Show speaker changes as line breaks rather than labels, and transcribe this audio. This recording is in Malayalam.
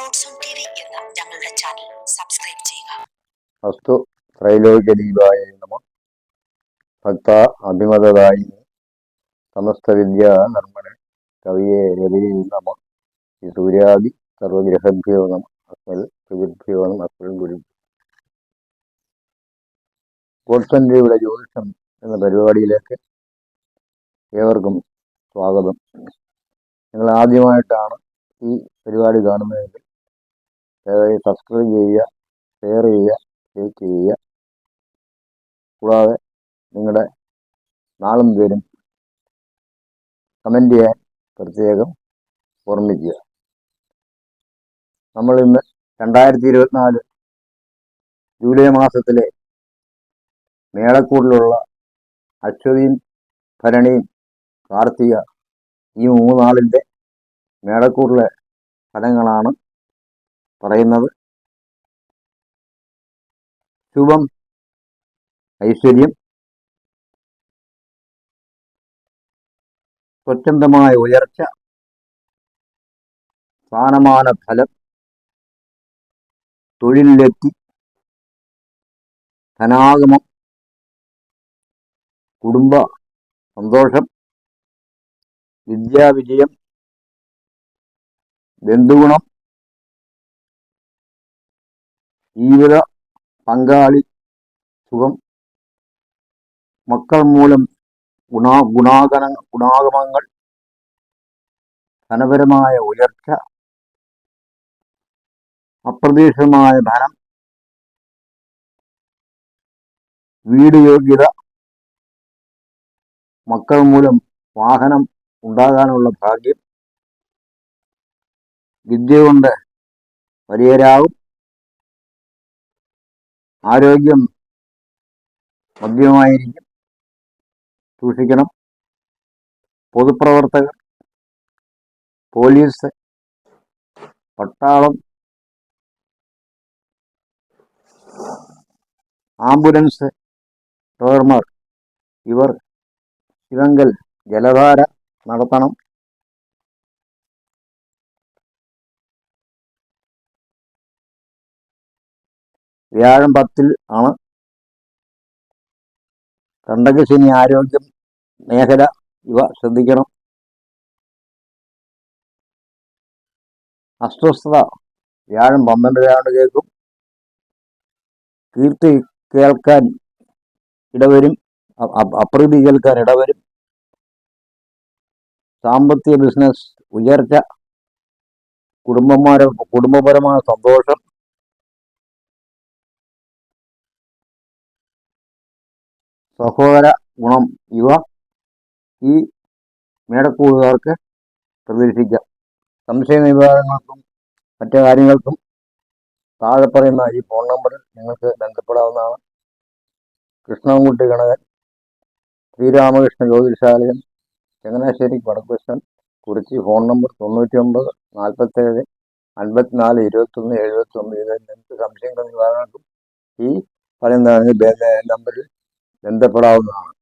ഞങ്ങളുടെ ചാനൽ സബ്സ്ക്രൈബ് ചെയ്യുക.
അസ്തു ത്രൈലോക്യദീപായ നമ. ഭക്ത അഭിമതദായി സമസ്ത നർമ്മണ കവിയെ രവിയെ നമ. ഈ സൂര്യാദി സർവഗ്രഹഭ്യോ നമ. അസ്മൽ പ്രഭുഭ്യോ നമ. അസ്മൽ ഗുരു ഗോഡ്സന്റെയുടെ ജ്യോതിഷം എന്ന പരിപാടിയിലേക്ക് ഏവർക്കും സ്വാഗതം. നിങ്ങൾ ആദ്യമായിട്ടാണ് ഈ പരിപാടി കാണുന്നതെങ്കിൽ സബ്സ്ക്രൈബ് ചെയ്യുക ഷെയർ ചെയ്യുക ലൈക്ക് ചെയ്യുക. കൂടാതെ നിങ്ങളുടെ നാളും പേരും കമന്റ് ചെയ്യാൻ പ്രത്യേകം ഓർമ്മിക്കുക. നമ്മൾ ഇന്ന് രണ്ടായിരത്തി ഇരുപത്തിനാല് ജൂലൈ മാസത്തിലെ മേളക്കൂടിലുള്ള അശ്വതിയും ഭരണിയും കാർത്തിക ഈ മൂന്നാളിന്റെ മേളക്കൂറിലെ ഫലങ്ങളാണ് പറയുന്നത്. ശുഭം ഐശ്വര്യം സ്വച്ഛന്തമായ ഉയർച്ച സ്ഥാനമാന ഫലം തൊഴിലിലെത്തി ധനാഗമം കുടുംബ സന്തോഷം വിദ്യാവിജയം ബന്ധുഗുണം ജീവിത പങ്കാളി സുഖം. മക്കൾ മൂലം ഗുണാ ഗുണാഗണ ഗുണാഗമങ്ങൾ ധനപരമായ ഉയർച്ച അപ്രതീക്ഷിതമായ ധനം വീട് യോഗ്യത മക്കൾ മൂലം വാഹനം ഉണ്ടാകാനുള്ള ഭാഗ്യം വിദ്യ കൊണ്ട് വലിയരാകും ആരോഗ്യം മദ്യമായിരിക്കും സൂക്ഷിക്കണം. പൊതുപ്രവർത്തകർ പോലീസ് പട്ടാളം ആംബുലൻസ് ഡ്രൈവർമാർ ഇവർ ശിവങ്കൽ ജലധാര നടത്തണം. വ്യാഴം പത്തിൽ ആണ്. കണ്ടകശനി ആരോഗ്യം മേഖല ഇവ ശ്രദ്ധിക്കണം. അസ്വസ്ഥത വ്യാഴം പന്ത്രണ്ടരാണ്ട് കേൾക്കും. കീർത്തി കേൾക്കാൻ ഇടവരും. അപ്രീതി കേൾക്കാൻ ഇടവരും. സാമ്പത്തിക ബിസിനസ് ഉയർച്ച. കുടുംബന്മാരെ കുടുംബപരമായ സന്തോഷം. സഹോദര ഗുണം ഇവ ഈ മേടക്കൂടുകാർക്ക് പ്രതീക്ഷിക്കാം സംശയ നിവാരണങ്ങൾക്കും മറ്റു കാര്യങ്ങൾക്കും താഴെ പറയുന്ന ഈ ഫോൺ നമ്പറിൽ നിങ്ങൾക്ക് ബന്ധപ്പെടാവുന്നതാണ്. കൃഷ്ണൻകുട്ടി ഗണകൻ ശ്രീരാമകൃഷ്ണ ജ്യോതിശാലയം ചങ്ങനാശ്ശേരി വടക്കുശ്വൻ കുറിച്ച് ഫോൺ നമ്പർ തൊണ്ണൂറ്റി ഒമ്പത് നാൽപ്പത്തേഴ് അൻപത്തിനാല് ഇരുപത്തൊന്ന് എഴുപത്തൊന്ന്. ഇത് നിങ്ങൾക്ക് സംശയങ്ങൾ നിവാരണക്കും ഈ പറയുന്ന നമ്പറിൽ ബന്ധപ്പെടാവുന്നതാണ്